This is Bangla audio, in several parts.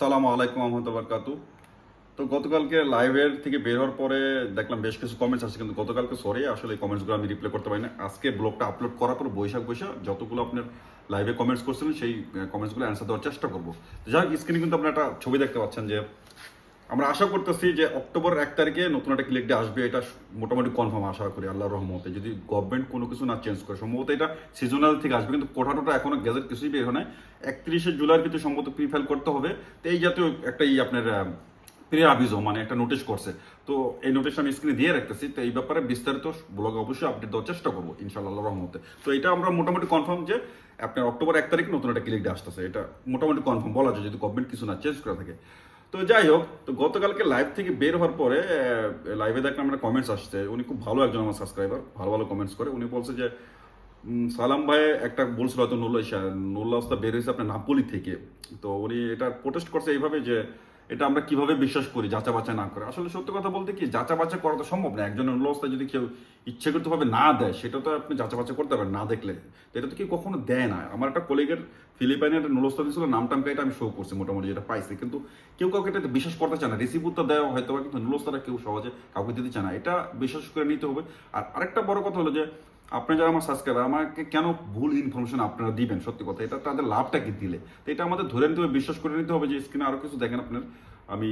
আসসালামু আলাইকুম রহমতুল্লাহ বারকাতু। তো গতকালকে লাইভের থেকে বের হওয়ার পরে দেখলাম বেশ কিছু কমেন্টস আসছে, কিন্তু গতকালকে সরি আসলে এই কমেন্টসগুলো আমি রিপ্লাই করতে পারি না আজকে ব্লগটা আপলোড করার পর বৈশাখ বৈশাখ যতগুলো আপনার লাইভে কমেন্টস করছিলেন, সেই কমেন্টসগুলো অ্যান্সার দেওয়ার চেষ্টা করব। যাই হোক স্ক্রিনে কিন্তু আপনার একটা ছবি দেখতে পাচ্ছেন যে আমরা আশা করতেছি যে অক্টোবর এক তারিখে নতুন একটা ক্লিক ডে আসবে, এটা মোটামুটি কনফার্ম আশা করি, আল্লাহর রহমতে। যদি গভর্নমেন্ট কোনো কিছু না চেঞ্জ করে, সম্ভবত এটা সিজনাল থেকে আসবে, কিন্তু কোঠাটোটা এখনও গ্যাজেট কিছুই বের হয় একত্রিশে জুলাইয়ের ভিতরে সম্ভবত প্রিফাইল করতে হবে। তো এই জাতীয় একটা ই আপনার প্রে আবিজো মানে একটা নোটিশ করছে। তো এই নোটিশ আমি স্ক্রিনে দিয়ে রাখতেছি। তো এই ব্যাপারে বিস্তারিত ব্লগে অবশ্যই আপডেট দেওয়ার চেষ্টা করব, ইনশাআল্লাহ আল্লাহর রহমতে। তো এটা আমরা মোটামুটি কনফার্ম যে আপনার অক্টোবর এক তারিখে নতুন একটা ক্লিক ডে আসতেছে। এটা মোটামুটি কনফার্ম বলা যায়, যদি গভর্নমেন্ট কিছু না চেঞ্জ করে থাকে। তো যাই হোক, তো গতকালকে লাইভ থেকে বের হওয়ার পরে লাইভে দেখলাম একটা কমেন্টস আসছে। উনি খুব ভালো একজন আমার সাবস্ক্রাইবার ভালো ভালো কমেন্টস করে। উনি বলছে যে সালাম ভাই, একটা বলছিল হয়তো নুল্লা নুল্লা বের হয়েছে আপনার নাপোলি থেকে। তো উনি এটা প্রোটেস্ট করছে এইভাবে যে এটা আমরা কীভাবে বিশ্বাস করি, যাচা বাচা না করে? আসলে সত্যি কথা বলতে কি, যাচা বাচা করা তো সম্ভব না। একজনের অবস্থায় যদি কেউ ইচ্ছাকৃতভাবে না দেয়, সেটা তো আপনি যাচা বাচা করতে পারেন না দেখলে। তো এটা তো কেউ কখনো দেয় না। আমার একটা কলিগের ফিলিপাইনের একটা নুলস্তা দিয়েছিল নাম টামটা এটা আমি শো করছি মোটামুটি যেটা পাইছি। কিন্তু কেউ কাউকে এটা বিশ্বাস করতে চায় না। রিসিভ উত্তর দেওয়া হয়তো বা কিন্তু নুলস্তাটা কেউ সহজে কাউকে দিতে চায় না। এটা বিশ্বাস করে নিতে হবে। আর আরেকটা বড় কথা হলো যে আপনি যারা আমার সাবস্ক্রাইবার আমাকে কেন ভুল ইনফরমেশন আপনারা দিবেন? সত্যি কথা, এটা তাদের লাভটা কি দিলে? তো এটা আমাদের ধরে নিতে হবে, বিশ্বাস করে নিতে হবে যে স্ক্রিনে আরও কিছু দেখেন আপনার। আমি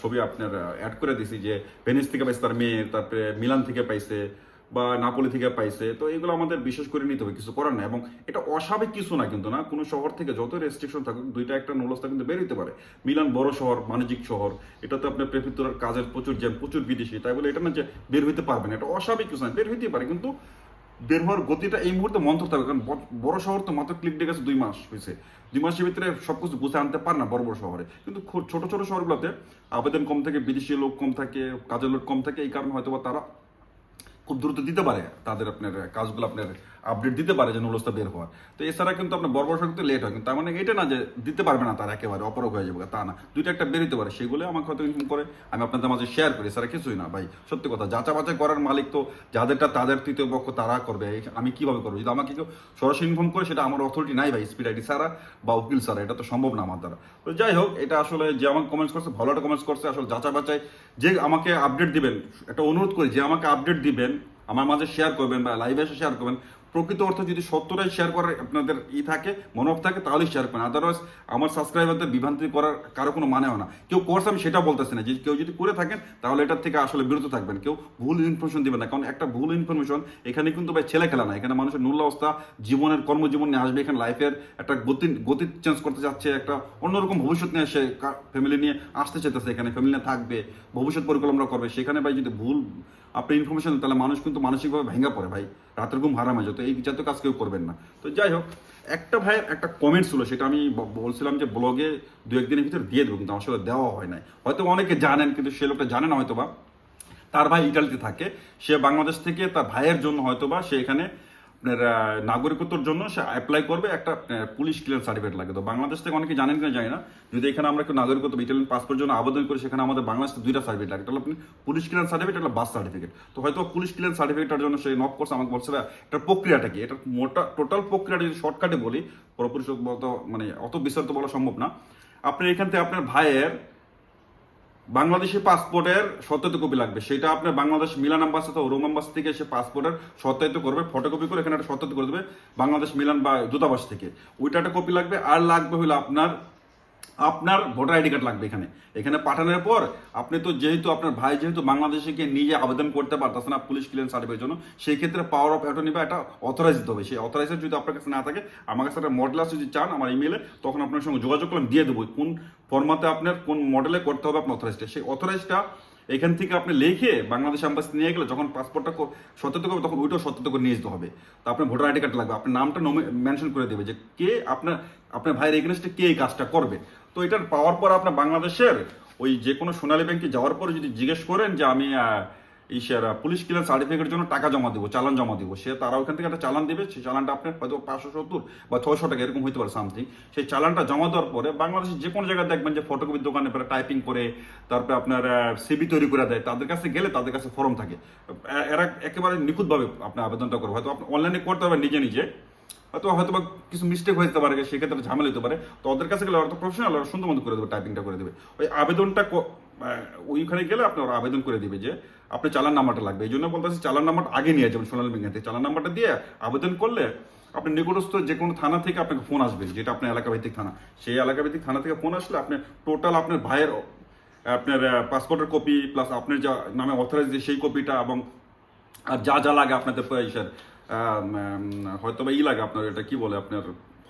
ছবি আপনার অ্যাড করে দিছি যে ভেনিস থেকে পাইছে তার মেয়ে, তারপরে মিলান থেকে পাইছে বা নাপোলি থেকে পাইছে। তো এগুলো আমাদের বিশ্বাস করে নিতে হবে, কিছু করার না এবং এটা অস্বাভাবিক কিছু না কিন্তু না, কোনো শহর থেকে যত রেস্ট্রিকশন থাকুক, দুইটা একটা নলস্তা কিন্তু বের হতে পারে। মিলান বড় শহর, বাণিজ্যিক শহর এটাতে আপনার প্রেফিতুরার কাজের প্রচুর জ্যাম, প্রচুর বিদেশি, তাই বলে এটা না যে বের হইতে পারবে না, এটা অস্বাভাবিক কিছু না, বের হইতে পারে। কিন্তু বের হওয়ার গতিটা এই মুহূর্তে মন্থ থাকবে, কারণ বড় শহর তো মাত্র ক্লিক ডেকে দুই মাস হয়েছে। দুই মাসের ভিতরে সবকিছু গুছে আনতে পার না বড় বড় শহরে। কিন্তু ছোট ছোট শহরগুলোতে আবেদন কম থাকে, বিদেশি লোক কম থাকে, কাজের লোক কম থাকে, এই কারণে হয়তো তারা খুব দ্রুত দিতে পারে তাদের আপনার কাজগুলো আপনার আপডেট দিতে পারে যে নুলস্তা বের হওয়ার। তো এছাড়া কিন্তু আপনার বড় কিন্তু লেট হয়, কিন্তু তার মানে এটা না যে দিতে পারবে না তার একেবারে অপরক হয়ে যাবে, তা না। দুইটা একটা বেরোতে পারে, সেগুলো আমাকে হয়তো ইনফর্ম করে আমি আপনাদের মাঝে শেয়ার করি, এছাড়া কিছুই না, ভাই। সত্যি কথা যাচা বাছাই করার মালিক তো যাদেরটা তাদের তৃতীয় পক্ষ তারা করবে আমি কীভাবে করব? যদি আমাকে কেউ সরাসরি ইনফর্ম করে, সেটা আমার অথরিটি নাই, ভাই স্পিড আইডি ছাড়া বা উকিল ছাড়া, এটা তো সম্ভব না আমার দ্বারা। তো যাই হোক, এটা আসলে যে আমাকে কমেন্টস করছে, ভালো একটা কমেন্টস করছে, আসলে যাচা বাছাই যে আমাকে আপডেট দিবেন, একটা অনুরোধ করি, যে আমাকে আপডেট দিবেন, আমার মাঝে শেয়ার করবেন বা লাইভে এসে শেয়ার করবেন প্রকৃত অর্থে যদি সত্যটাই শেয়ার করার আপনাদের ই থাকে মনোভাব থাকে, তাহলেই শেয়ার করেন। আদারওয়াইজ আমার সাবস্ক্রাইবারদের বিভ্রান্তি করার কারও কোনো মানে হয় না। কেউ করছে, আমি সেটা বলতেছি না যে কেউ যদি করে থাকেন, তাহলে এটার থেকে আসলে বিরত থাকবেন। কেউ ভুল ইনফরমেশন দিবেন না। কারণ একটা ভুল ইনফরমেশন এখানে কিন্তু ভাই ছেলে খেলা না। এখানে মানুষের নুল্লা অবস্থা জীবনের কর্মজীবন নিয়ে আসবে। এখানে লাইফের একটা গতি গতি চেঞ্জ করতে চাচ্ছে একটা অন্যরকম ভবিষ্যৎ নিয়ে সে ফ্যামিলি নিয়ে আসতে চাইতেছে। এখানে ফ্যামিলি নিয়ে থাকবে, ভবিষ্যৎ পরিকল্পনা করবে। সেখানে ভাই যদি ভুল, আপনি ইনফরমেশন তাহলে মানুষ কিন্তু মানসিকভাবে ভেঙে পড়ে ভাই। রাতের ঘুম হারাম হয়ে যেত এই জাতীয় কাজ কেউ করবেন না। তো যাই হোক, একটা ভাইয়ের একটা কমেন্টস ছিল, সেটা আমি বলছিলাম যে ব্লগে দু একদিনের ভিতরে দিয়ে দেবো, কিন্তু আমার সাথে দেওয়া হয় নাই। হয়তো অনেকে জানেন, কিন্তু সে লোকটা জানে না হয়তো বা তার ভাই ইটালিতে থাকে। সে বাংলাদেশ থেকে তার ভাইয়ের জন্য হয়তো বা সে এখানে আপনার নাগরিকত্বর জন্য সে অ্যাপ্লাই করবে একটা পুলিশ ক্লিয়ার সার্টিফিকেট লাগে। তো বাংলাদেশ থেকে অনেকে জানেন কিনা জানি না। যদি এখানে আমরা একটু নাগরিকত্ব ইটালিয়ান পাসপোর্ট জন্য আবেদন করি সেখানে আমাদের বাংলাদেশে দুইটা সার্টিফিকেট লাগে। তাহলে আপনি পুলিশ ক্লিয়ার সার্টিফিকেট একটা বাস সার্টিফিকেট তো হয়তো পুলিশ ক্লিয়ার সার্টিফিকেটের জন্য সে নক করছে আমাকে বলছে "ভাই, এটার প্রক্রিয়াটা কি? এটা মোটা টোটাল প্রক্রিয়াটা যদি শর্টকাটে বলি পুরোপুরি মানে অত বিস্তারিত বলা সম্ভব না। আপনি এখান থেকে আপনার ভাইয়ের বাংলাদেশি পাসপোর্টের সত্যায়িত কপি লাগবে। সেটা আপনার বাংলাদেশ মিলান আম্বাস অথবা রোম আম্বাস থেকে সে পাসপোর্টের সত্যায়িত করবে ফটোকপি করে এখানে একটা সত্যায়িত করে দেবে বাংলাদেশ মিলান বা দূতাবাস থেকে। ওইটা একটা কপি লাগবে, আর লাগবে হলো আপনার আপনার ভোটার আইডি কার্ড লাগবে এখানে। এখানে পাঠানোর পর আপনি তো যেহেতু আপনার ভাই যেহেতু বাংলাদেশে গিয়ে নিজে আবেদন করতে পারতেছে না পুলিশ ক্লিয়ার সার্টিফিকেটের জন্য, সেই ক্ষেত্রে পাওয়ার অফ অ্যাটর্নি বা একটা অথরাইজ দিতে হবে। সেই অথরাইজার যদি আপনার কাছে না থাকে, আমার কাছে একটা মডেল আছে, যদি চান আমার ইমেলে তখন আপনার সঙ্গে যোগাযোগ করলাম দিয়ে দেবো। কোন ফরমাতে আপনার, কোন মডেলে করতে হবে আপনার অথরাইজটা সেই অথরাইজটা এখান থেকে আপনি লিখে বাংলাদেশ অ্যাম্বাসি নিয়ে গেলে যখন পাসপোর্টটা সত্যত করবে তখন ওইটাও সত্যত করে নিয়ে যেতে হবে। তো আপনার ভোটার আইডি কার্ড লাগবে। আপনার নামটা মেনশন করে দেবে যে কে আপনার আপনার ভাইয়ের এগেনস্টে কে এই কাজটা করবে। তো এটার পাওয়ার পর আপনার বাংলাদেশের ওই যে কোনো সোনালী ব্যাংকে যাওয়ার পরে যদি জিজ্ঞেস করেন যে আমি এই পুলিশ ক্লিয়ার সার্টিফিকেটের জন্য টাকা জমা দেবো, চালান জমা দেবো, সে তারা ওখান থেকে একটা চালান দেবে সেই চালানটা আপনার হয়তো পাঁচশো সত্তর বা ছয়শো টাকা, এরকম হতে পারে সামথিং সেই চালানটা জমা দেওয়ার পরে বাংলাদেশের যে কোনো জায়গায় দেখবেন যে ফটোকপির দোকানে পরে টাইপিং করে, তারপরে আপনার সিবি তৈরি করে দেয়, তাদের কাছে গেলে তাদের কাছে ফর্ম থাকে। এরা একেবারে নিখুঁতভাবে আপনার আবেদনটা করবে। হয়তো আপনি অনলাইনে করতে হবে নিজে নিজে। হয়তো হয়তো বা কিছু মিস্টেক হয়ে যেতে পারে, সেক্ষেত্রে ঝামেলা হতে পারে। তো ওদের কাছে গেলে ওরা প্রফেশনাল ওরা সুন্দর মতো করে দেবে টাইপিংটা করে দেবে। ওই আবেদনটা ওইখানে গেলে আপনার ওরা আবেদন করে দিবে যে, আপনি চালান নাম্বারটা লাগবে। এই জন্য বলতেছি, চালান নাম্বারটা আগে নিয়ে যাবেন সোনালী ব্যাংক। চালান নাম্বারটা দিয়ে আবেদন করলে আপনি নিকটস্থ যে কোনো থানা থেকে আপনাকে ফোন আসবে, যেটা আপনার এলাকা ভিত্তিক থানা। সেই এলাকা ভিত্তিক থানা থেকে ফোন আসলে আপনি টোটাল আপনার ভাইয়ের, আপনার পাসপোর্টের কপি প্লাস আপনার যা নামে অথরাইজ সেই কপিটা এবং আর যা যা লাগে আপনাদের হয়তো বা ই লাগে আপনার, এটা কি বলে আপনার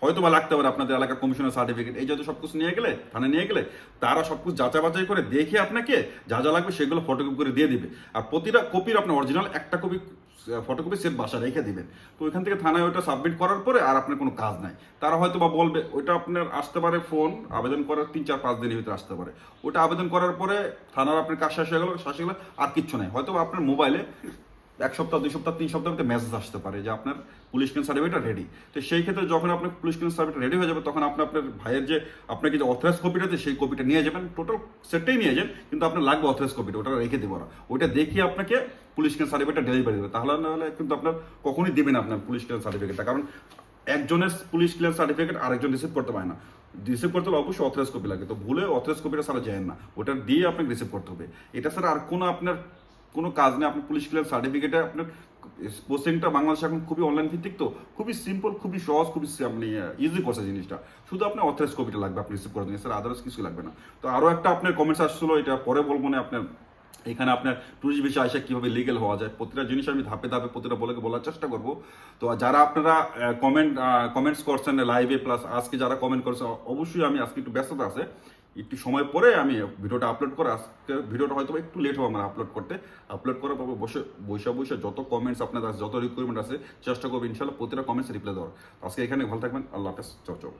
হয়তো বা লাগতে পারে আপনাদের এলাকার কমিশনের সার্টিফিকেট এই যত সব কিছু নিয়ে গেলে থানায় নিয়ে গেলে, তারা সব কিছু যাচাই বাছাই করে দেখে আপনাকে যা যা লাগবে সেগুলো ফটোকপি করে দিয়ে দিবে। আর প্রতিটা কপির আপনার অরিজিনাল একটা কপি ফটোকপি সেট বাসা রেখে দিবেন। তো ওইখান থেকে থানায় ওইটা সাবমিট করার পরে আর আপনার কোনো কাজ নাই। তারা হয়তো বা বলবে, ওইটা আপনার আসতে পারে ফোন আবেদন করার তিন, চার, পাঁচ দিনের ভিতরে আসতে পারে। ওটা আবেদন করার পরে থানার আপনার কাজ শেষ হয়ে গেলো, শেষ হয়ে গেলো আর কিচ্ছু নাই। হয়তো আপনার মোবাইলে এক সপ্তাহ, দুই সপ্তাহ, তিন সপ্তাহ মধ্যে মেসেজ আসতে পারে যে আপনার পুলিশ ক্লিন সার্টিফিকেট রেডি তো সেই ক্ষেত্রে যখন আপনার পুলিশ ক্লিন সার্টিফিকেট রেডি হয়ে যাবে, তখন আপনি আপনার ভাইয়ের যে, আপনাকে যে অথরাইজ কপিটা আছে, সেই কপিটা নিয়ে যাবেন। টোটাল সেটটাই নিয়ে যান, কিন্তু আপনার লাগবে অথরাইজ কপিটা ওটা রেখে দেবো ওরা ওইটা দেখিয়ে আপনাকে পুলিশ ক্লিন সার্টিফিকেটটা ডেলিভারি দেবে। তাহলে না হলে কিন্তু আপনার কখনই দেবে না আপনার পুলিশ ক্লিন সার্টিফিকেটটা কারণ একজনের পুলিশ ক্লিয়ার সার্টিফিকেট আরেকজন রিসিভ করতে পারে না। রিসিভ করতে হলে অবশ্যই অথরাইজ কপি লাগে। তো ভুলে অথরাইজ কপিটা ছাড়া যায় না। ওটা দিয়ে আপনাকে রিসিভ করতে হবে। এটা ছাড়া আর কোনো আপনার কোনো কাজ নেই আপনি পুলিশ ক্লিয়ার সার্টিফিকেটে আপনার পোস্টিংটা বাংলাদেশে এখন খুবই অনলাইন ভিত্তিক তো, খুবই সিম্পল খুবই সহজ, খুবই আপনি ইজি করছে জিনিসটা। শুধু আপনার অথরাইজ কপিটা লাগবে, আপনি রিসিভ করে দিন স্যার আদার্স কিছু লাগবে না। তো আরও একটা আপনার কমেন্টস আসছিল, এটা পরে বলব না, আপনার, এখানে আপনার টুরিস্ট ভিসা আসে কীভাবে লিগেল হওয়া যায়, প্রতিটা জিনিস আমি ধাপে ধাপে প্রতিটা বলে বলার চেষ্টা করব। তো যারা আপনারা কমেন্ট কমেন্টস করছেন লাইভে প্লাস আজকে যারা কমেন্ট করছেন অবশ্যই আমি আজকে একটু ব্যস্ততা আছে। একটু সময় পরে আমি ভিডিওটা আপলোড করে আজকে ভিডিওটা হয়তো একটু লেট হবে আমার আপলোড করতে। আপলোড করার পর বসে বৈশা বৈশা যত কমেন্টস আপনাদের আছে, যত রিকোয়ারমেন্ট আছে, চেষ্টা করব ইনশাল্লাহ প্রতিটা কমেন্টস রিপ্লাই দেওয়ার। আজকে এখানে ভালো থাকবেন, আল্লাহ হাফেজ চৌ